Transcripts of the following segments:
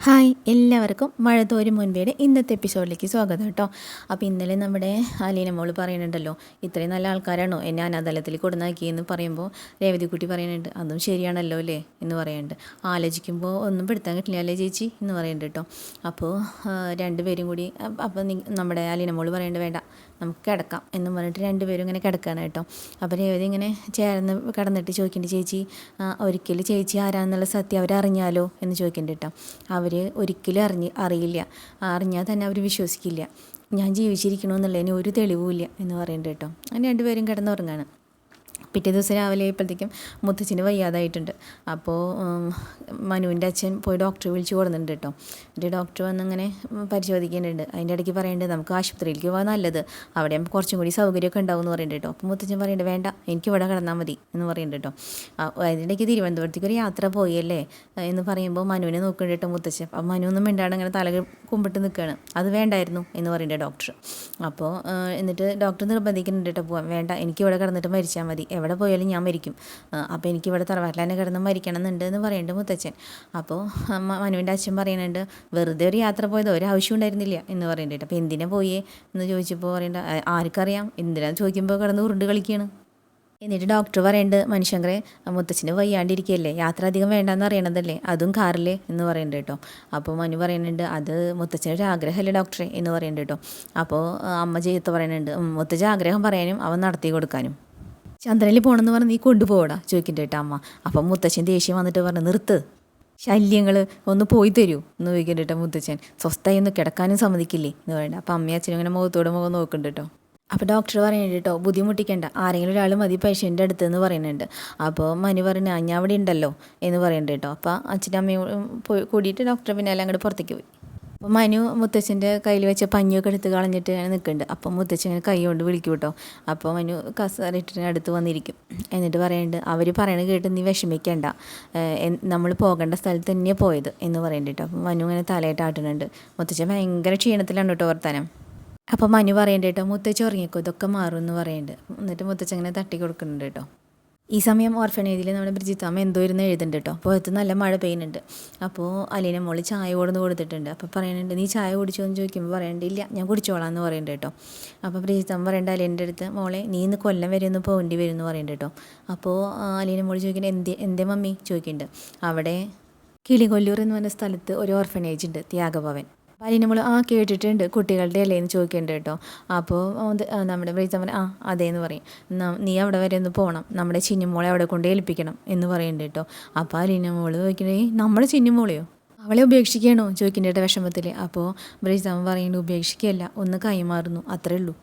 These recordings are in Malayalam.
ഹായ് എല്ലാവർക്കും മഴതോരി തോരും മുൻപേടെ ഇന്നത്തെ എപ്പിസോഡിലേക്ക് സ്വാഗതം കേട്ടോ. അപ്പോൾ ഇന്നലെ നമ്മുടെ അലീന മോൾ പറയുന്നുണ്ടല്ലോ ഇത്രയും നല്ല ആൾക്കാരാണോ? എന്നെ അനാഥലത്തിൽ കൊടുന്നാക്കിയെന്ന് പറയുമ്പോൾ രേവതിക്കുട്ടി പറയുന്നുണ്ട് അതും ശരിയാണല്ലോ അല്ലേ? എന്ന് പറയുന്നുണ്ട്. ആലോചിക്കുമ്പോൾ ഒന്നും പെടുത്താൻ കിട്ടില്ല അല്ലേ ചേച്ചി? എന്ന് പറയുന്നുണ്ട് കേട്ടോ. അപ്പോൾ രണ്ടുപേരും കൂടി അപ്പോൾ നമ്മുടെ അലീന മോൾ പറയുന്നുണ്ട് വേണ്ട നമുക്ക് കിടക്കാം എന്നും പറഞ്ഞിട്ട് രണ്ടുപേരും ഇങ്ങനെ കിടക്കുകയാണ് കേട്ടോ. അപ്പോൾ രേവതി ഇങ്ങനെ ചേർന്ന് കിടന്നിട്ട് ചോദിക്കേണ്ടി ചേച്ചി ഒരിക്കലും ചേച്ചി ആരാന്നുള്ള സത്യം അവരറിഞ്ഞാലോ? എന്ന് ചോദിക്കേണ്ടി കേട്ടോ. അവർ ഒരിക്കലും അറിഞ്ഞ് അറിയില്ല. അറിഞ്ഞാൽ തന്നെ അവർ വിശ്വസിക്കില്ല. ഞാൻ ജീവിച്ചിരിക്കണമെന്നുള്ളതിന് ഒരു തെളിവുമില്ല എന്ന് പറയുന്നുണ്ട് കേട്ടോ. അങ്ങനെ രണ്ടുപേരും കിടന്നുറങ്ങാണ്. പിറ്റേ ദിവസം രാവിലെ ആയപ്പോഴത്തേക്കും മുത്തച്ഛന് വയ്യാതായിട്ടുണ്ട്. അപ്പോൾ മനുവിന്റെ അച്ഛൻ പോയി ഡോക്ടറെ വിളിച്ചു കൊടുക്കുന്നുണ്ട് കേട്ടോ. എന്നിട്ട് ഡോക്ടർ വന്നങ്ങനെ പരിശോധിക്കുന്നുണ്ട്. അതിന്റെ ഇടയ്ക്ക് പറയുന്നുണ്ട് നമുക്ക് ആശുപത്രിയിലേക്ക് പോകാൻ നല്ലത്. അവിടെ കുറച്ചും കൂടി സൗകര്യമൊക്കെ ഉണ്ടാവും എന്ന് പറയുന്നുണ്ട് കേട്ടോ. അപ്പോൾ മുത്തച്ഛൻ പറയുന്നുണ്ട് വേണ്ട എനിക്ക് ഇവിടെ കിടന്നാൽ മതി എന്ന് പറയുന്നുണ്ട് കേട്ടോ. അതിന്റെ ഇടയ്ക്ക് തിരുവനന്തപുരത്തേക്ക് ഒരു യാത്ര പോയല്ലേ എന്ന് പറയുമ്പോൾ മനുവിനെ നോക്കുന്നുണ്ട് കേട്ടോ മുത്തച്ഛൻ. അപ്പം മനു ഒന്നും അങ്ങനെ തല കുമ്പിട്ട് നിൽക്കുകയാണ്. അത് വേണ്ടായിരുന്നു എന്ന് പറയുന്നുണ്ട് ഡോക്ടർ. അപ്പോൾ എന്നിട്ട് ഡോക്ടർ നിർബന്ധിക്കുന്നുണ്ട് കേട്ടോ പോകാൻ വേണ്ട എനിക്ക് ഇവിടെ കിടന്നിട്ട് മരിച്ചാൽ മതി. എവിടെ പോയാലും ഞാൻ മരിക്കും. അപ്പോൾ എനിക്ക് ഇവിടെ തറവാട്ടിൽ തന്നെ കിടന്ന് മരിക്കണം എന്നുണ്ട് എന്ന് പറയുന്നുണ്ട് മുത്തച്ഛൻ അപ്പോൾ മനുവിന്റെ അച്ഛൻ പറയുന്നുണ്ട് വെറുതെ ഒരു യാത്ര പോയത് ഒരാവശ്യം ഉണ്ടായിരുന്നില്ല എന്ന് പറയുന്നുണ്ട് അപ്പോൾ എന്തിനാ പോയേ എന്ന് ചോദിച്ചപ്പോൾ പറയേണ്ട ആർക്കറിയാം? എന്തിനാന്ന് ചോദിക്കുമ്പോൾ കിടന്ന് ഉരുണ്ട് കളിക്കുകയാണ് എന്നിട്ട് ഡോക്ടർ പറയുന്നുണ്ട് മനുഷ്യങ്കറെ മുത്തച്ഛന് വയ്യാണ്ടിരിക്കുകയല്ലേ യാത്ര അധികം വേണ്ടെന്ന് അറിയണതല്ലേ അതും കാറില്ലേ എന്ന് പറയുന്നുണ്ട് കേട്ടോ. അപ്പോൾ മനു പറയുന്നുണ്ട് അത് മുത്തച്ഛനൊരു ആഗ്രഹമല്ലേ ഡോക്ടറെ എന്ന് പറയുന്നുണ്ട് കേട്ടോ. അപ്പോൾ അമ്മ ചെയ്യത്ത് പറയുന്നുണ്ട് മുത്തച്ഛ ആഗ്രഹം പറയാനും അവൻ നടത്തി കൊടുക്കാനും. ചന്ദ്രനിൽ പോകണമെന്ന് പറഞ്ഞ് നീ കൊണ്ടുപോകടാ ചോദിക്കണ്ട കേട്ടോ അമ്മ. അപ്പം മുത്തച്ഛൻ ദേഷ്യം വന്നിട്ട് പറഞ്ഞു നിർത്ത്. ശല്യങ്ങൾ ഒന്ന് പോയി തരൂ. എന്ന് ചോദിക്കണ്ട കേട്ടോ മുത്തച്ഛൻ സ്വസ്ഥമായി ഒന്ന് കിടക്കാനും സമ്മതിക്കില്ലേ? എന്ന് പറയണ്ട. അപ്പം അമ്മയും അച്ഛനും ഇങ്ങനെ മുഖത്തോട് മുഖം നോക്കുന്നുണ്ട് കേട്ടോ. അപ്പോൾ ഡോക്ടർ പറയുന്നുണ്ട് കേട്ടോ ബുദ്ധിമുട്ടിക്കേണ്ട. ആരെങ്കിലും ഒരാൾ മതി പേഷ്യന്റെ അടുത്ത് എന്ന് പറയുന്നുണ്ട്. അപ്പോൾ മനു പറയുന്നത് ഞാൻ അവിടെ ഉണ്ടല്ലോ. എന്ന് പറയുന്നുണ്ട് കേട്ടോ. അപ്പോൾ അച്ഛനും അമ്മയും പോയി കൂടിയിട്ട് ഡോക്ടറെ പിന്നെ എല്ലാം അങ്ങോട്ട് പുറത്തേക്ക് പോയി. അപ്പോൾ മനു മുത്തച്ഛന്റെ കയ്യിൽ വെച്ച പഞ്ഞൊക്കെ എടുത്ത് കളഞ്ഞിട്ട് ഇങ്ങനെ നിൽക്കുന്നുണ്ട്. അപ്പോൾ മുത്തച്ഛൻ കൈ കൊണ്ട് വിളിക്കും കേട്ടോ. അപ്പോൾ മനു കസറിട്ടിന് അടുത്ത് വന്നിരിക്കും. എന്നിട്ട് പറയുന്നുണ്ട് അവർ പറയണത് കേട്ട് നീ വിഷമിക്കേണ്ട. നമ്മൾ പോകേണ്ട സ്ഥലത്ത് തന്നെയാണ് പോയത് എന്ന് പറയുന്നുണ്ട് കേട്ടോ. അപ്പോൾ മനു ഇങ്ങനെ തലയിട്ട് ആട്ടുന്നുണ്ട്. മുത്തച്ഛൻ ഭയങ്കര ക്ഷീണത്തിലാണ് കേട്ടോ വർത്താനം. അപ്പോൾ മനു പറയണ്ട കേട്ടോ മുത്തച്ഛൻ ഉറങ്ങിക്കോ ഇതൊക്കെ മാറും എന്ന് പറയുന്നുണ്ട് എന്നിട്ട് മുത്തച്ഛൻ ഇങ്ങനെ തട്ടി കൊടുക്കുന്നുണ്ട് കേട്ടോ. ഈ സമയം ഓർഫനേജിൽ നമ്മുടെ ബ്രിജിത്താമ്മ എന്തോ ഇരുന്ന് എഴുതുന്നുണ്ട് കേട്ടോ. അപ്പോൾ അത് നല്ല മഴ പെയ്യുന്നുണ്ട്. അപ്പോൾ അലീന മോളി ചായ കൊടുന്ന് കൊടുത്തിട്ടുണ്ട്. അപ്പോൾ പറയുന്നുണ്ട് നീ ചായ കുടിച്ചോ? എന്ന് ചോദിക്കുമ്പോൾ പറയണ്ടില്ല ഞാൻ കുടിച്ചോളാം എന്ന് പറയുന്നുണ്ട് കേട്ടോ അപ്പോൾ ബ്രിജിത്താമ്മ പറയേണ്ട അലീന്റെ അടുത്ത് മോളെ നീ ഇന്ന് കൊല്ലം വരെ ഒന്ന് പോകേണ്ടി വരും എന്ന് പറയുന്നുണ്ട് കേട്ടോ. അപ്പോൾ അലീന മോളി ചോദിക്കുന്നത് എന്തേ എന്തേ മമ്മി? ചോദിക്കുന്നുണ്ട് അവിടെ കിളികൊല്ലൂർ എന്ന് പറഞ്ഞ സ്ഥലത്ത് ഒരു ഓർഫനേജ് ഉണ്ട് ത്യാഗഭവൻ. അപ്പോൾ നമ്മൾ ആ കേട്ടിട്ടുണ്ട്. കുട്ടികളുടെ അല്ലേന്ന് ചോദിക്കേണ്ടത് കേട്ടോ. അപ്പോൾ നമ്മുടെ ബ്രീത്തമ്മൻ ആ അതേന്ന് പറയും. നീ അവിടെ വരെ ഒന്ന് പോകണം നമ്മുടെ ചിന്നിമോളെ അവിടെ കൊണ്ട് ഏൽപ്പിക്കണം എന്ന് പറയുന്നുണ്ട് കേട്ടോ. അപ്പോൾ അലിനമോൾ ചോദിക്കണേ നമ്മുടെ ചിന്നിമോളെയോ? അവളെ ഉപേക്ഷിക്കണോ ചോദിക്കേണ്ട വിഷമത്തിൽ അപ്പോൾ ബ്രീത്തമ്മ പറയുന്നത് ഉപേക്ഷിക്കുകയല്ല. ഒന്ന് കൈമാറുന്നു. അത്രേ ഉള്ളൂ.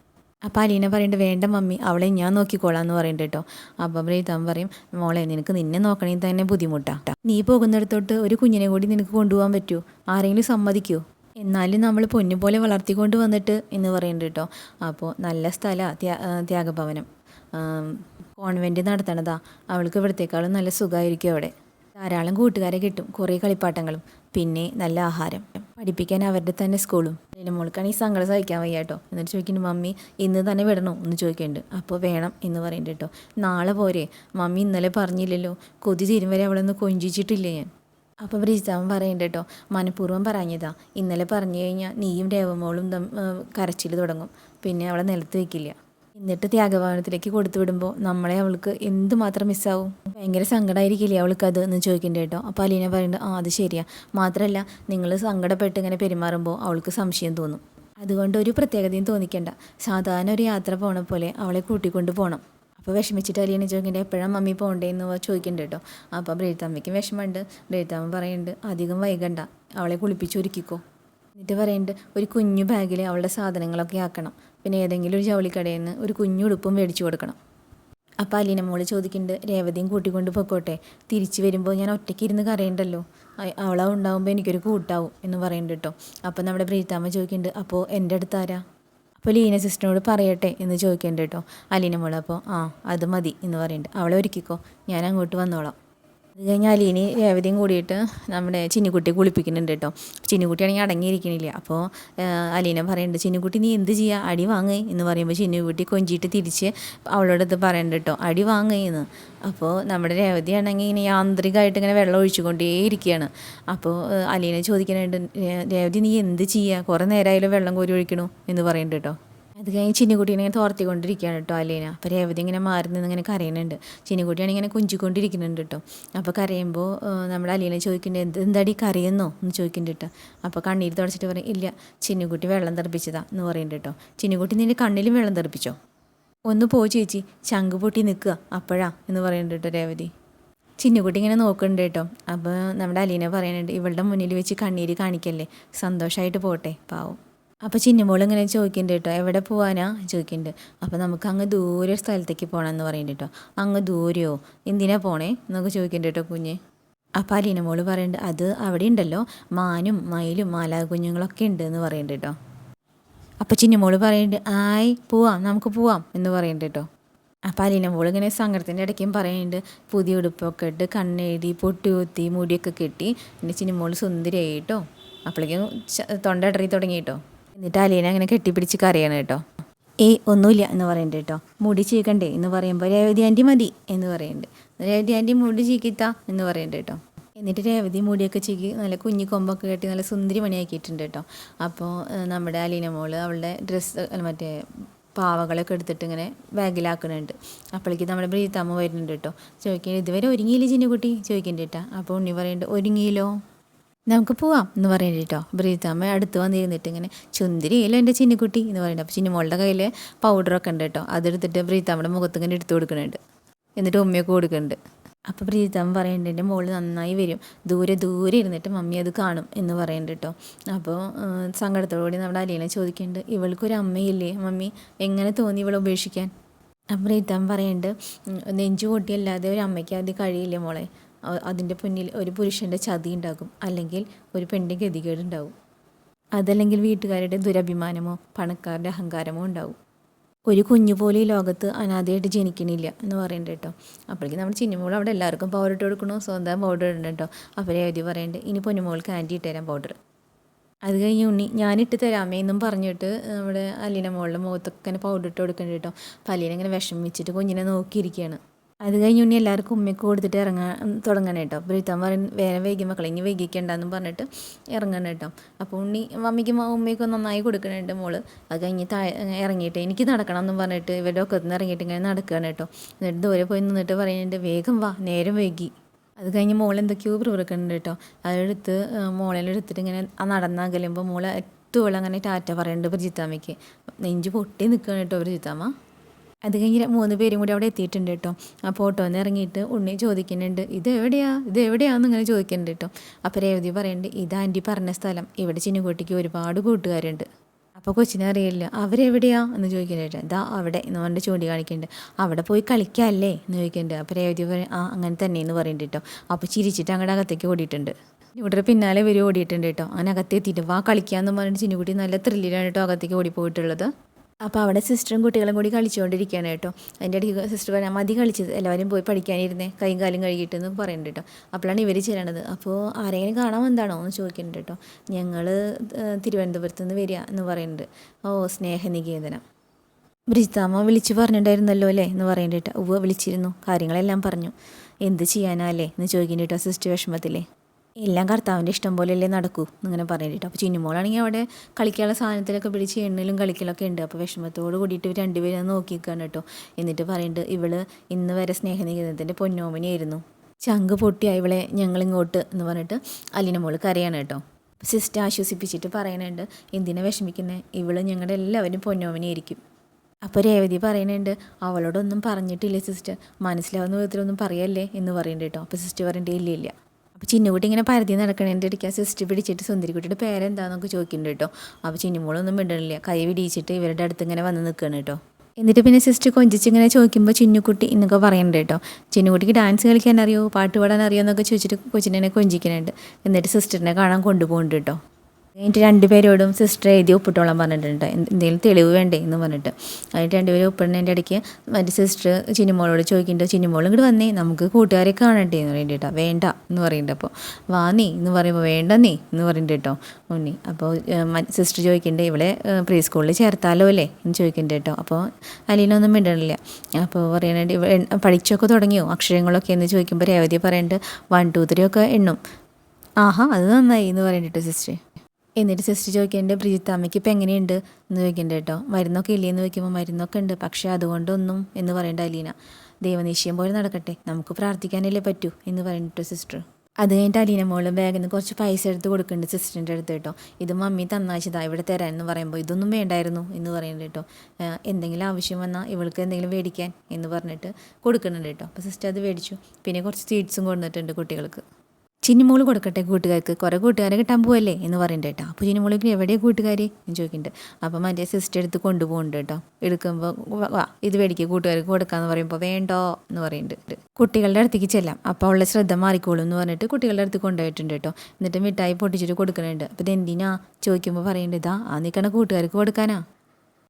അപ്പോൾ അലീന പറയുന്നുണ്ട് വേണ്ട മമ്മി. അവളെ ഞാൻ നോക്കിക്കോളാം എന്ന് പറയുന്നുണ്ട് കേട്ടോ. അപ്പോൾ ബ്രീത്തമ്മ പറയും മോളെ നിനക്ക് നിന്നെ നോക്കണമെങ്കിൽ തന്നെ ബുദ്ധിമുട്ടാ. നീ പോകുന്നിടത്തോട്ട് ഒരു കുഞ്ഞിനെ കൂടി നിനക്ക് കൊണ്ടുപോകാൻ പറ്റുമോ ആരെങ്കിലും സമ്മതിക്കുമോ എന്നാലും നമ്മൾ പൊന്നുപോലെ വളർത്തിക്കൊണ്ട് വന്നിട്ട് എന്ന് പറയുന്നുണ്ട് കേട്ടോ അപ്പോൾ നല്ല സ്ഥലമാണ് ത്യാ ത്യാഗഭവനം. കോൺവെന്റ് നടത്തണതാ. അവൾക്ക് ഇവിടത്തേക്കാളും നല്ല സുഖമായിരിക്കും അവിടെ. ധാരാളം കൂട്ടുകാരെ കിട്ടും കുറേ കളിപ്പാട്ടങ്ങളും പിന്നെ നല്ല ആഹാരം. പഠിപ്പിക്കാൻ അവരുടെ തന്നെ സ്കൂളും മോൾക്കാണ് ഈ സങ്കടം സഹിക്കാൻ വയ്യ കേട്ടോ എന്നിട്ട് ചോദിക്കുന്നു മമ്മി ഇന്ന് തന്നെ വിടണോ? എന്ന് ചോദിക്കുന്നുണ്ട് അപ്പോൾ വേണം എന്ന് പറയുന്നുണ്ട് കേട്ടോ നാളെ പോരെ. മമ്മി ഇന്നലെ പറഞ്ഞില്ലല്ലോ. കൊതി തീരും വരെ അവളൊന്ന് കൊഞ്ചിച്ചിട്ടില്ലേ ഞാൻ. അപ്പോൾ ബ്രിജിതാവൻ പറയുന്നുണ്ട് കേട്ടോ മനഃപൂർവം പറഞ്ഞതാ. ഇന്നലെ പറഞ്ഞു കഴിഞ്ഞാൽ നീയും ദേവമോളും കരച്ചിൽ തുടങ്ങും. പിന്നെ അവളെ നിലത്ത് വയ്ക്കില്ല എന്നിട്ട് ത്യാഗഭവനത്തിലേക്ക് കൊടുത്തു വിടുമ്പോൾ നമ്മളെ അവൾക്ക് എന്തുമാത്രം മിസ്സാവും? ഭയങ്കര സങ്കടമായിരിക്കില്ലേ അവൾക്ക് അത് എന്ന് ചോദിക്കേണ്ട കേട്ടോ അപ്പോൾ അലീന പറയുന്നുണ്ട് ആ അത് ശരിയാ. മാത്രമല്ല നിങ്ങൾ സങ്കടപ്പെട്ട് ഇങ്ങനെ പെരുമാറുമ്പോൾ അവൾക്ക് സംശയം തോന്നും. അതുകൊണ്ട് ഒരു പ്രത്യേകതയും തോന്നിക്കേണ്ട. സാധാരണ ഒരു യാത്ര പോണ പോലെ അവളെ കൂട്ടിക്കൊണ്ട് പോകണം അപ്പോൾ വിഷമിച്ചിട്ട് അലിയനെ ചോദിക്കേണ്ടത് എപ്പോഴാണ് മമ്മി പോകണ്ടേന്ന് ചോദിക്കുന്നുണ്ട് കേട്ടോ അപ്പോൾ ബ്രേത്തമ്മയ്ക്കും വിഷമമുണ്ട്. ബ്രേത്തമ്മ പറയുന്നുണ്ട് അധികം വൈകണ്ട. അവളെ കുളിപ്പിച്ച് ഒരുക്കിക്കോ. എന്നിട്ട് പറയുന്നുണ്ട് ഒരു കുഞ്ഞു ബാഗിൽ അവളുടെ സാധനങ്ങളൊക്കെ ആക്കണം. പിന്നെ ഏതെങ്കിലും ഒരു ജൗളിക്കടയിൽ നിന്ന് ഒരു കുഞ്ഞു ഉടുപ്പും മേടിച്ചു കൊടുക്കണം. അപ്പോൾ അലീന മോൾ ചോദിക്കുന്നുണ്ട് രേവതിയും കൂട്ടിക്കൊണ്ട് പൊക്കോട്ടെ? തിരിച്ചു വരുമ്പോൾ ഞാൻ ഒറ്റയ്ക്ക് ഇരുന്ന് കരയണ്ടല്ലോ? അവളാ ഉണ്ടാകുമ്പോൾ എനിക്കൊരു കൂട്ടാവും. എന്ന് പറയുന്നുണ്ട് കേട്ടോ. അപ്പോൾ നമ്മുടെ ബ്രീത്താമ്മ ചോദിക്കുന്നുണ്ട് അപ്പോൾ എന്റെ അടുത്ത് ആരാ അപ്പോൾ ലീന സിസ്റ്ററിനോട് പറയട്ടെ എന്ന് ചോദിക്കേണ്ട കേട്ടോ. അലീന മോൾ അപ്പോൾ ആ അത് മതി എന്ന് പറയുന്നുണ്ട് അവളെ ഒരുക്കിക്കോ. ഞാൻ അങ്ങോട്ട് വന്നോളാം. അത് കഴിഞ്ഞാൽ ഇനി രേവതിയും കൂടിയിട്ട് നമ്മുടെ ചിന്നിക്കുട്ടിയെ കുളിപ്പിക്കുന്നുണ്ട് കേട്ടോ. ചിന്നിക്കുട്ടിയാണെങ്കിൽ അടങ്ങിയിരിക്കണില്ല. അപ്പോൾ അലീന പറയുന്നുണ്ട് ചിന്നിക്കുട്ടി നീ എന്ത് ചെയ്യുക അടി വാങ്ങേ. എന്ന് പറയുമ്പോൾ ചിന്നിക്കുട്ടി കൊഞ്ചിയിട്ട് തിരിച്ച് അവളോട് ഇത് പറയുന്നുണ്ട് കേട്ടോ അടി വാങ്ങ് എന്ന്. അപ്പോൾ നമ്മുടെ രേവതി ആണെങ്കിൽ ഇങ്ങനെ യാന്ത്രികമായിട്ട് ഇങ്ങനെ വെള്ളം ഒഴിച്ചുകൊണ്ടേയിരിക്കുകയാണ്. അപ്പോൾ അലീന ചോദിക്കാനായിട്ട് രേവതി നീ എന്ത് ചെയ്യുക കുറേ നേരമായാലും വെള്ളം കോരി ഒഴിക്കണോ എന്ന് പറയുന്നുണ്ട് കേട്ടോ. അത് കഴിഞ്ഞ് ചിന്നിക്കുട്ടീനെ ഇങ്ങനെ തോർത്തിക്കൊണ്ടിരിക്കുകയാണ് കേട്ടോ അലീന. അപ്പോൾ രേവതി ഇങ്ങനെ മാറി നിന്ന് ഇങ്ങനെ കരയുന്നുണ്ട്. ചിന്നിക്കുട്ടിയാണ് ഇങ്ങനെ കുഞ്ചിക്കൊണ്ടിരിക്കുന്നുണ്ട് കേട്ടോ. അപ്പോൾ കരയുമ്പോൾ നമ്മുടെ അലീന ചോദിക്കുന്നുണ്ട് എന്ത് എന്താടി കരയുന്നോ? എന്ന് ചോദിക്കുന്നുണ്ട് കേട്ടോ. അപ്പോൾ കണ്ണീര് തുടച്ചിട്ട് പറയും ഇല്ല ചിന്നിക്കുട്ടി വെള്ളം തെറിപ്പിച്ചതാ എന്ന് പറയുന്നുണ്ട് കേട്ടോ. ചിന്നിക്കുട്ടി നിന്റെ കണ്ണിലും വെള്ളം തെറിപ്പിച്ചോ? ഒന്ന് പോ ചേച്ചി ചങ്ക് പൊട്ടി നിൽക്കുക അപ്പോഴാ എന്ന് പറയുന്നുണ്ട് കേട്ടോ രേവതി. ചിന്നുകുട്ടി ഇങ്ങനെ നോക്കുന്നുണ്ട് കേട്ടോ. അപ്പോൾ നമ്മുടെ അലീന പറയുന്നുണ്ട് ഇവളുടെ മുന്നിൽ വെച്ച് കണ്ണീര് കാണിക്കല്ലേ സന്തോഷമായിട്ട് പോട്ടെ പാവം. അപ്പോൾ ചിന്നമോൾ ഇങ്ങനെ ചോദിക്കുന്നുണ്ട് കേട്ടോ എവിടെ പോകാനാ ചോദിക്കുന്നുണ്ട് അപ്പോൾ നമുക്ക് അങ്ങ് ദൂരെ സ്ഥലത്തേക്ക് പോകണം എന്ന് പറയുന്നുണ്ട് കേട്ടോ അങ്ങ് ദൂരെയോ? എന്തിനാ പോണേ? എന്നൊക്കെ ചോദിക്കുന്നുണ്ട് കേട്ടോ കുഞ്ഞ്. അപ്പോൾ അലീനമോൾ പറയുന്നുണ്ട് അത് അവിടെ ഉണ്ടല്ലോ മാനും മയിലും മാലാ കുഞ്ഞുങ്ങളൊക്കെ ഉണ്ട് എന്ന് പറയുന്നുണ്ട് കേട്ടോ അപ്പോൾ ചിന്നമോൾ പറയുന്നുണ്ട് ആയി പോവാം നമുക്ക് പോവാം എന്ന് പറയുന്നുണ്ട് കേട്ടോ അപ്പോൾ അലീനമോൾ ഇങ്ങനെ സങ്കടത്തിന്റെ ഇടയ്ക്കും പറയുന്നുണ്ട് പുതിയ ഉടുപ്പൊക്കെ ഇട്ട് കണ്ണെഴുതി പൊട്ടി കുത്തി മുടിയൊക്കെ കെട്ടി എന്റെ ചിന്നമോൾ സുന്ദരിയായി കേട്ടോ അപ്പോഴേക്കും തൊണ്ട ഇടറി തുടങ്ങി കേട്ടോ എന്നിട്ട് അലീന അങ്ങനെ കെട്ടിപ്പിടിച്ച് കരയാണ് കേട്ടോ. ഏയ് ഒന്നുമില്ല എന്ന് പറയുന്നുണ്ട് കേട്ടോ. മുടി ചീക്കണ്ടേ എന്ന് പറയുമ്പോൾ രേവതി ആന്റി മതി എന്ന് പറയുന്നുണ്ട് രേവതി ആന്റി മുടി ചീക്കിത്ത എന്ന് പറയുന്നുണ്ട് കേട്ടോ. എന്നിട്ട് രേവതി മുടിയൊക്കെ ചീക്കി നല്ല കുഞ്ഞി കൊമ്പൊക്കെ കെട്ടി നല്ല സുന്ദരി മണിയാക്കിയിട്ടുണ്ട് കേട്ടോ. അപ്പോൾ നമ്മുടെ അലീന മോൾ അവളുടെ ഡ്രസ്സ് മറ്റേ പാവകളൊക്കെ എടുത്തിട്ട് ഇങ്ങനെ ബാഗിലാക്കുന്നുണ്ട് അപ്പോഴേക്ക് നമ്മുടെ ബ്രീത്താമ്മ വരുന്നുണ്ട് കേട്ടോ. ചോദിക്കുന്നത് ഇതുവരെ ഒരുങ്ങിയില്ല ചിന്നുകുട്ടി ചോദിക്കുന്നുണ്ട് കേട്ടോ. അപ്പോൾ ഉണ്ണി പറയുന്നുണ്ട് ഒരുങ്ങിയില്ലോ. നമുക്ക് പോവാം എന്ന് പറയുന്നത് കേട്ടോ ബ്രീത്താമ്മ അടുത്ത് വന്നിരുന്നിട്ട് ഇങ്ങനെ ചുന്തിരിയല്ലോ എന്റെ ചിന്നിക്കുട്ടി? എന്ന് പറയുന്നത് അപ്പോൾ ചിന്നുമോളുടെ കയ്യിൽ പൗഡറൊക്കെ ഉണ്ട് കേട്ടോ അതെടുത്തിട്ട് ബ്രീത്താമ്മയുടെ മുഖത്ത് ഇങ്ങനെ എടുത്തു കൊടുക്കുന്നുണ്ട് എന്നിട്ട് ഉമ്മയൊക്കെ കൊടുക്കുന്നുണ്ട് അപ്പോൾ പ്രീതം പറയുന്നുണ്ട് എന്റെ മോൾ നന്നായി വരും. ദൂരെ ദൂരെ ഇരുന്നിട്ട് മമ്മി അത് കാണും എന്ന് പറയുന്നുണ്ട് കേട്ടോ അപ്പോൾ സങ്കടത്തോടുകൂടി നമ്മുടെ അലീനെ ചോദിക്കുന്നുണ്ട് ഇവൾക്കൊരു അമ്മയില്ലേ? മമ്മി എങ്ങനെ തോന്നി ഇവളെ ഉപേക്ഷിക്കാൻ? അപ്പോൾ പ്രീതം പറയുന്നുണ്ട് നെഞ്ചു പൊട്ടിയല്ലാതെ ഒരു അമ്മയ്ക്ക് അത് കഴിയില്ല മോളെ? അതിന്റെ പിന്നിൽ ഒരു പുരുഷന്റെ ചതി ഉണ്ടാകും അല്ലെങ്കിൽ ഒരു പെണ്ണിന്റെ ഗതികേടുണ്ടാവും അതല്ലെങ്കിൽ വീട്ടുകാരുടെ ദുരഭിമാനമോ പണക്കാരുടെ അഹങ്കാരമോ ഉണ്ടാവും. ഒരു കുഞ്ഞു പോലും ഈ ലോകത്ത് അനാഥയായിട്ട് ജനിക്കണില്ല എന്ന് പറയുന്നുണ്ട് കേട്ടോ. അപ്പോഴേക്കും നമ്മുടെ ചിന്നുമോൾ അവിടെ എല്ലാവർക്കും പൗഡർ ഇട്ട് കൊടുക്കണോ സ്വന്തം പൗഡർ ഇടണം കേട്ടോ. അവരെ എഴുതി പറയുന്നുണ്ട് ഇനി പൊന്നുമോൾക്ക് ആന്റി ഇട്ട് തരാം പൗഡർ അത് കഴിഞ്ഞ് ഉണ്ണി ഞാനിട്ട് തരാമേ എന്നും പറഞ്ഞിട്ട് നമ്മുടെ അലീന മോളുടെ മുഖത്തൊക്കെ പൗഡർ ഇട്ട് കൊടുക്കണ്ട കേട്ടോ. അപ്പം അലീന ഇങ്ങനെ വിഷമിച്ചിട്ട് കുഞ്ഞിനെ നോക്കിയിരിക്കുകയാണ്. അത് കഴിഞ്ഞ് ഉണ്ണി എല്ലാവർക്കും ഉമ്മയ്ക്ക് കൊടുത്തിട്ട് ഇറങ്ങാൻ തുടങ്ങണം കേട്ടോ. ബ്രീത്താൻ പറയും വേറെ വൈകി മക്കളെ ഇനി വൈകിക്കണ്ടെന്നും പറഞ്ഞിട്ട് ഇറങ്ങണം കേട്ടോ. അപ്പോൾ ഉണ്ണി മമ്മിക്കും ഉമ്മയ്ക്കും നന്നായി കൊടുക്കണുണ്ട് മോൾ. അത് കഴിഞ്ഞ് താഴെ ഇറങ്ങിയിട്ട് എനിക്ക് നടക്കണം എന്നും പറഞ്ഞിട്ട് ഇവരുടെ ഒക്കെ ഇറങ്ങിയിട്ട് ഇങ്ങനെ നടക്കുകയാണ് കേട്ടോ. എന്നിട്ട് ദൂരെ പോയി നിന്നിട്ട് പറയുന്നുണ്ട് വേഗം വാ നേരം വൈകി. അത് കഴിഞ്ഞ് മോൾ എന്തൊക്കെയോ പ്രവർക്കുന്നുണ്ട് കേട്ടോ. അതെടുത്ത് മോളെല്ലെടുത്തിട്ട് ഇങ്ങനെ നടന്നകലുമ്പോൾ മോളെ എത്തുവോളം അങ്ങനെ ടാറ്റ പറയുന്നുണ്ട് പ്രജിത്താമ്മയ്ക്ക് നെഞ്ച് പൊട്ടി നിൽക്കുകയാണ് കേട്ടോ ബ്രിജിത്താമ്മ. അത് കഴിഞ്ഞ് മൂന്ന് പേരും കൂടി അവിടെ എത്തിയിട്ടുണ്ട് കേട്ടോ. ആ ഫോട്ടോന്ന് ഇറങ്ങിയിട്ട് ഉണ്ണി ചോദിക്കുന്നുണ്ട് ഇത് എവിടെയാ? ഇത് എവിടെയാന്ന് ഇങ്ങനെ ചോദിക്കുന്നുണ്ട് കേട്ടോ. അപ്പോൾ രേവതി പറയുന്നുണ്ട് ഇത് ആന്റി പറഞ്ഞ സ്ഥലം. ഇവിടെ ചിന്നുകുട്ടിക്ക് ഒരുപാട് കൂട്ടുകാരുണ്ട്. അപ്പോൾ കൊച്ചിനെ അറിയില്ല അവരെവിടെയാ? എന്ന് ചോദിക്കുന്നുണ്ട് ഇതാ അവിടെ എന്ന് പറഞ്ഞിട്ട് ചൂണ്ടി കാണിക്കുന്നുണ്ട് അവിടെ പോയി കളിക്കാമല്ലേ എന്ന് ചോദിക്കുന്നുണ്ട്. അപ്പോൾ രേവതി പറയും ആ അങ്ങനെ തന്നെ എന്ന് പറയുന്നുണ്ട് കേട്ടോ. അപ്പോൾ ചിരിച്ചിട്ട് അങ്ങോട്ട് അകത്തേക്ക് ഓടിയിട്ടുണ്ട്. ഇവിടെ പിന്നാലെ വരും ഓടിയിട്ടുണ്ട് കേട്ടോ. അങ്ങനെ അകത്തെത്തിയിട്ട് വാ കളിക്കാമെന്ന് പറഞ്ഞിട്ട് ചിന്നുകുട്ടി നല്ല ത്രില്ലിലാണ് കേട്ടോ അകത്തേക്ക് ഓടിപ്പോയിട്ടുള്ളത്. അപ്പോൾ അവിടെ സിസ്റ്ററും കുട്ടികളും കൂടി കളിച്ചുകൊണ്ടിരിക്കുകയാണ് കേട്ടോ. അതിന്റെ ഇടയ്ക്ക് സിസ്റ്റർ പറഞ്ഞാൽ മതി കളിച്ചത്. എല്ലാവരും പോയി പഠിക്കാനിരുന്നേ. കൈയും കാലും കഴുകിയിട്ടെന്ന് പറയുന്നുണ്ട് കേട്ടോ. അപ്പോഴാണ് ഇവർ ചെല്ലണത്. അപ്പോൾ ആരെങ്കിലും കാണാൻ വന്നതാണോ എന്ന് ചോദിക്കുന്നുണ്ട് കേട്ടോ. ഞങ്ങൾ തിരുവനന്തപുരത്ത് നിന്ന് വരിക എന്ന് പറയുന്നുണ്ട്. ഓ സ്നേഹനികേതനം. ബ്രിജിതാമ്മ വിളിച്ച് പറഞ്ഞിട്ടുണ്ടായിരുന്നല്ലോ അല്ലേ എന്ന് പറയുന്നുണ്ട് കേട്ടോ. ഉവ്വ വിളിച്ചിരുന്നു. കാര്യങ്ങളെല്ലാം പറഞ്ഞു. എന്ത് ചെയ്യാനാ അല്ലേ? എന്ന് ചോദിക്കുന്നുണ്ട് കേട്ടോ സിസ്റ്റർ വിഷമത്തില്ലേ എല്ലാം കർത്താവിന്റെ ഇഷ്ടം പോലെയല്ലേ നടക്കൂ എന്നിങ്ങനെ പറഞ്ഞിട്ട് അപ്പോൾ ചിന്നുമോളാണെങ്കിൽ അവിടെ കളിക്കാനുള്ള സാധനത്തിലൊക്കെ പിടിച്ച് എണ്ണയിലും കളിക്കലൊക്കെ ഉണ്ട്. അപ്പോൾ വിഷമത്തോട് കൂടിയിട്ട് ഇവർ രണ്ടുപേരും അത് നിൽക്കുകയാണ് കേട്ടോ. എന്നിട്ട് പറയുന്നുണ്ട് ഇവൾ ഇന്ന് വരെ സ്നേഹനികേതനത്തിന്റെ പൊന്നോമനിയായിരുന്നു. ചങ്ക് പൊട്ടിയ ഇവളെ ഞങ്ങളിങ്ങോട്ട് എന്ന് പറഞ്ഞിട്ട് അലിന മോൾ കരയാണ് കേട്ടോ. സിസ്റ്റർ ആശ്വസിപ്പിച്ചിട്ട് പറയണുണ്ട് എന്തിനാ വിഷമിക്കുന്നത് ഇവൾ ഞങ്ങളുടെ എല്ലാവരും പൊന്നോമനിയായിരിക്കും. അപ്പോൾ രേവതി പറയുന്നുണ്ട് അവളോടൊന്നും പറഞ്ഞിട്ടില്ല സിസ്റ്റർ? മനസ്സിലാവുന്ന വിധത്തിലൊന്നും പറയല്ലേ? എന്ന് പറയുന്നുണ്ട് കേട്ടോ. അപ്പോൾ സിസ്റ്റർ പറയണ്ടേ ഇല്ല ഇല്ല. അപ്പോൾ ചിന്നുകുട്ടി ഇങ്ങനെ പരതി നടക്കണേന്റെ ഇടയ്ക്ക് ആ സിസ്റ്റർ പിടിച്ചിട്ട് സുന്ദരിക്കുട്ടിയുടെ പേരെന്താണെന്നൊക്കെ ചോദിക്കുന്നുണ്ട് കേട്ടോ. അപ്പോൾ ചിന്നുമോളൊന്നും മിണ്ടണില്ല. കൈ പിടിച്ചിട്ട് ഇവരുടെ അടുത്ത് ഇങ്ങനെ വന്ന് നിൽക്കുകയാണ് കേട്ടോ. എന്നിട്ട് പിന്നെ സിസ്റ്റർ കൊഞ്ചിച്ച് ഇങ്ങനെ ചോദിക്കുമ്പോൾ ചിന്നുകുട്ടി എന്നൊക്കെ പറയണ്ട കേട്ടോ. ചിന്നുകുട്ടിക്ക് ഡാൻസ് കളിക്കാൻ അറിയോ? പാട്ട് പാടാൻ അറിയോ എന്നൊക്കെ ചോദിച്ചിട്ട് കൊച്ചിനെ കൊഞ്ചിക്കുന്നുണ്ട്. എന്നിട്ട് സിസ്റ്ററിനെ കാണാൻ കൊണ്ടുപോകുന്നുണ്ട് കേട്ടോ. എന്നിട്ട് രണ്ടുപേരോടും സിസ്റ്റർ എഴുതി ഒപ്പിട്ടോളാൻ പറഞ്ഞിട്ടുണ്ട്. എന്തെങ്കിലും തെളിവ് വേണ്ടേ എന്ന് പറഞ്ഞിട്ട്. അതിട്ട് രണ്ടുപേരും ഒപ്പിടുന്നതിന്റെ ഇടയ്ക്ക് മറ്റേ സിസ്റ്റർ ചിനിമോളോട് ചോദിക്കുന്നുണ്ട്. ചിനിമോൾ ഇങ്ങോട്ട് വന്നേ നമുക്ക് കൂട്ടുകാരെ കാണട്ടെ എന്ന് പറയുന്നുണ്ട് വേണ്ട എന്ന് പറയുന്നുണ്ട് അപ്പോൾ. വാ നീ എന്ന് പറയുമ്പോൾ വേണ്ട നീ എന്ന് പറയുന്നുണ്ട് കേട്ടോ ഉണ്ണി. അപ്പോൾ സിസ്റ്റർ ചോദിക്കുന്നുണ്ട് ഇവിടെ പ്രീ സ്കൂളിൽ ചേർത്താലോ അല്ലേ? എന്ന് ചോദിക്കുന്നുണ്ട് കേട്ടോ. അപ്പോൾ അലീനൊന്നും മിണ്ടണില്ല. അപ്പോൾ പറയുന്നുണ്ട് ഇവിടെ പഠിച്ചൊക്കെ തുടങ്ങിയോ? അക്ഷരങ്ങളൊക്കെ? എന്ന് ചോദിക്കുമ്പോൾ രേവതി പറയുന്നുണ്ട് വൺ ടു ത്രീ ഒക്കെ എണ്ണും. ആഹാ അത് നന്നായി എന്ന് പറയുന്നുണ്ട് സിസ്റ്റർ എന്നിട്ട് സിസ്റ്റർ ചോദിക്കേണ്ടത് ബ്രിജിത്ത് അമ്മയ്ക്ക് ഇപ്പം എങ്ങനെയുണ്ട്? എന്ന് ചോദിക്കേണ്ട കേട്ടോ. മരുന്നൊക്കെ ഇല്ലേന്ന് ചോദിക്കുമ്പോൾ മരുന്നൊക്കെ ഉണ്ട്. പക്ഷേ അതുകൊണ്ടൊന്നും എന്ന് പറയേണ്ട അലീന. ദൈവനിശ്ചയം പോലെ നടക്കട്ടെ. നമുക്ക് പ്രാർത്ഥിക്കാനല്ലേ പറ്റൂ? എന്ന് പറഞ്ഞിട്ട് സിസ്റ്റർ അത് കഴിഞ്ഞിട്ട് അലീന മോൾ ബാഗിൽ നിന്ന് കുറച്ച് പൈസ എടുത്ത് കൊടുക്കുന്നുണ്ട് സിസ്റ്ററിന്റെ അടുത്ത് കേട്ടോ. ഇത് മമ്മി തന്നാച്ചതാ ഇവിടെ തരാൻ എന്ന് പറയുമ്പോൾ ഇതൊന്നും വേണ്ടായിരുന്നു എന്ന് പറയുന്നുണ്ട് കേട്ടോ. എന്തെങ്കിലും ആവശ്യം വന്നാൽ ഇവൾക്ക് എന്തെങ്കിലും മേടിക്കാൻ എന്ന് പറഞ്ഞിട്ട് കൊടുക്കുന്നുണ്ട് കേട്ടോ. അപ്പോൾ സിസ്റ്റർ അത് മേടിച്ചു പിന്നെ കുറച്ച് സ്വീറ്റ്സും കൊണ്ടുവന്നിട്ടുണ്ട് കുട്ടികൾക്ക്. ചിന്നിമോൾ കൊടുക്കട്ടെ കൂട്ടുകാർക്ക്? കുറേ കൂട്ടുകാരെ കിട്ടാൻ പോവല്ലേ? എന്ന് പറയുന്നുണ്ട് കേട്ടോ. അപ്പോൾ ചിന്നിമോളിക്ക് എവിടെയാണ് കൂട്ടുകാർ എന്ന് ചോദിക്കുന്നുണ്ട് അപ്പം മറ്റേ സിസ്റ്റർ എടുത്ത് കൊണ്ടുപോകുന്നുണ്ട് കേട്ടോ. എടുക്കുമ്പോൾ "വാ, ഇത് മേടിക്കുക കൂട്ടുകാർക്ക് കൊടുക്കാന്ന് പറയുമ്പോൾ വേണ്ടോ? എന്ന് പറയുന്നുണ്ട് കുട്ടികളുടെ അടുത്തേക്ക് ചെല്ലാം. അപ്പോൾ ഉള്ള ശ്രദ്ധ മാറിക്കോളും എന്ന് പറഞ്ഞിട്ട് കുട്ടികളുടെ അടുത്ത് കൊണ്ടുപോയിട്ടുണ്ട് കേട്ടോ. എന്നിട്ട് മിഠായി പൊട്ടിച്ചിട്ട് കൊടുക്കുന്നുണ്ട് അപ്പോൾ ഇത് എന്തിനാ? ചോദിക്കുമ്പോൾ പറയേണ്ടത് ആ നിൽക്കണ കൂട്ടുകാർക്ക് കൊടുക്കാനാ.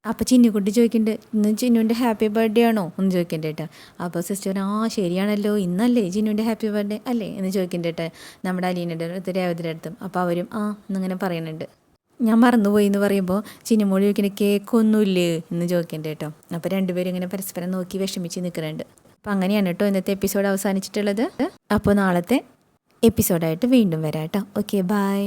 അപ്പോൾ ചിന്നുകുട്ടി ചോദിക്കുന്നുണ്ട് ഇന്ന് ചിന്നുവിന്റെ ഹാപ്പി ബർത്ത്ഡേ ആണോ? എന്ന് ചോദിക്കണ്ടേട്ട അപ്പോൾ സിസ്റ്റർ ആ ശരിയാണല്ലോ ഇന്നല്ലേ ചിന്നുവിന്റെ ഹാപ്പി ബർത്ത്ഡേ അല്ലേ എന്ന് ചോദിക്കണ്ടേട്ട നമ്മുടെ അലീനയുടെ അടുത്ത് രേവതിയുടെ അടുത്തും. അപ്പോൾ അവരും ആ എന്നിങ്ങനെ പറയുന്നുണ്ട് ഞാൻ മറന്നുപോയി എന്ന് പറയുമ്പോൾ ചിന്നുമോളി ചോദിക്കുന്ന കേക്കൊന്നുമില്ലേ എന്ന് ചോദിക്കുന്നുണ്ട് കേട്ടോ അപ്പോൾ രണ്ടുപേരും ഇങ്ങനെ പരസ്പരം നോക്കി വിഷമിച്ച് നിൽക്കുന്നുണ്ട് അപ്പോൾ അങ്ങനെയാണ് കേട്ടോ ഇന്നത്തെ എപ്പിസോഡ് അവസാനിച്ചിട്ടുള്ളത്. അപ്പോൾ നാളത്തെ എപ്പിസോഡായിട്ട് വീണ്ടും വരാം കേട്ടോ ഓക്കെ ബൈ